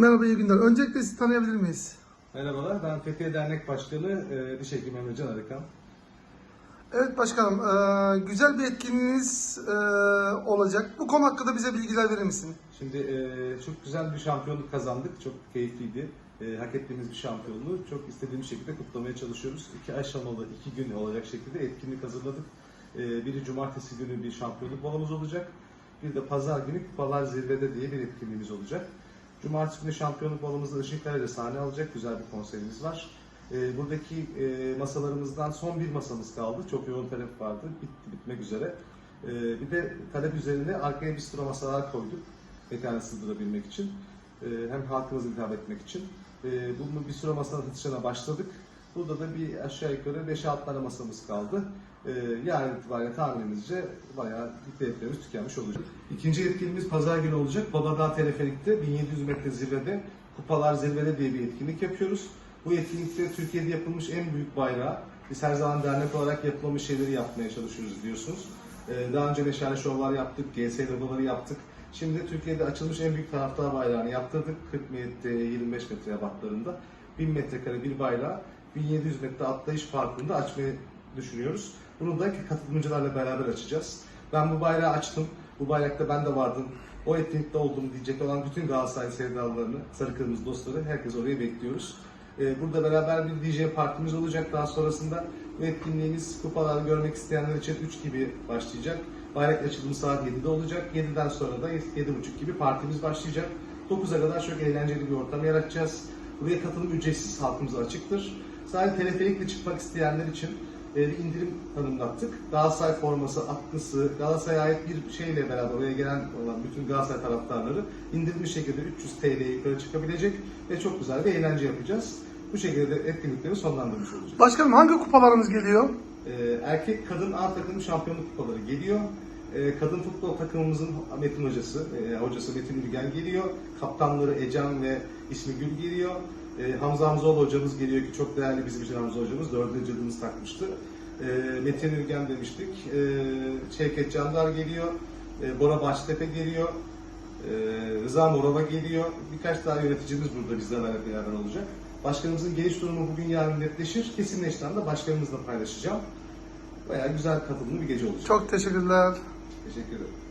Merhaba, iyi günler. Öncelikle sizi tanıyabilir miyiz? Merhabalar, ben Fethiye Dernek Başkanı e, Diş Hekimi Emrecan Arıkan. Evet başkanım, eee, güzel bir etkinliğiniz eee, olacak. Bu konu hakkında bize bilgiler verir misin? Şimdi e, çok güzel bir şampiyonluk kazandık, çok keyifliydi. E, hak ettiğimiz bir şampiyonluğu çok istediğimiz şekilde kutlamaya çalışıyoruz. İki aşamalı, iki gün olacak şekilde etkinlik hazırladık. E, biri cumartesi günü bir şampiyonluk balamız olacak. Bir de pazar günü Kupalar Zirvede diye bir etkinliğimiz olacak. Cumartesi günü şampiyonluk balımızda Işıkkale'de sahne alacak güzel bir konserimiz var. E, buradaki e, masalarımızdan son bir masamız kaldı. Çok yoğun talep vardı. Bitti, bitmek üzere. E, bir de talep üzerine arkaya bistro masalar koyduk. Mekana sığdırabilmek için. E, hem halkımıza hitap etmek için. E, bunu bir süre masanın satışına başladık. Burada da bir aşağı yukarı 5-6 tane masamız kaldı. E, yarın itibariyle tahminimizce bayağı biletlerimiz tükenmiş olacak. İkinci etkinliğimiz pazar günü olacak. Babadağ Teleferik'te 1700 metre zirvede Kupalar Zirvede diye bir etkinlik yapıyoruz. Bu etkinlikte Türkiye'de yapılmış en büyük bayrağı. Biz her zaman dernek olarak yapılmış şeyleri yapmaya çalışıyoruz biliyorsunuz. Ee, Daha önce meşale şovlar yaptık, GS logoları yaptık. Şimdi Türkiye'de açılmış en büyük taraftar bayrağını yaptırdık. 40 metre, 25 metre abatlarında. 1000 metrekare bir bayrağı 1700 metre atlayış parkında açmayı düşünüyoruz. Bunu da katılımcılarla beraber açacağız. Ben bu bayrağı açtım. Bu bayrakta ben de vardım. O etkinlikte olduğumu diyecek olan bütün Galatasaray sevdalılarını, sarı kırmızı dostları herkes oraya bekliyoruz. Ee, Burada beraber bir DJ partimiz olacak daha sonrasında. Bu etkinliğimiz kupaları görmek isteyenler için 3 gibi başlayacak. Bayrak açılımı saat 7'de olacak. 7'den sonra da 7.30 gibi partimiz başlayacak. 9'a kadar çok eğlenceli bir ortam yaratacağız. Buraya katılım ücretsiz halkımıza açıktır. Sadece teleferikle çıkmak isteyenler için e, bir indirim tanımlattık. Galatasaray forması, atlısı, Galatasaray'a ait bir şeyle beraber oraya gelen olan bütün Galatasaray taraftarları indirimli şekilde 300 TL'ye yukarı çıkabilecek ve çok güzel bir eğlence yapacağız. Bu şekilde de etkinlikleri sonlandırmış olacağız. Başkanım hangi kupalarımız geliyor? Ee, erkek kadın A takımı şampiyonluk kupaları geliyor. Ee, kadın futbol takımımızın Metin hocası, e, hocası Metin Ülgen geliyor. Kaptanları Ecem ve İsmi Gül geliyor. Ee, Hamza Hamzoğlu hocamız geliyor ki çok değerli bizim için Hamza hocamız. Dördüncü yılımız takmıştı. Ee, Metin Ülgen demiştik. Ee, Şevket Candar geliyor. Bora Baştepe geliyor. Rıza Morova geliyor. Birkaç daha yöneticimiz burada bizlerle beraber olacak. Başkanımızın geliş durumu bugün yarın netleşir. Kesinleştiğinde anda başkanımızla paylaşacağım. Bayağı güzel katılımlı bir gece olacak. Çok teşekkürler. Teşekkür ederim.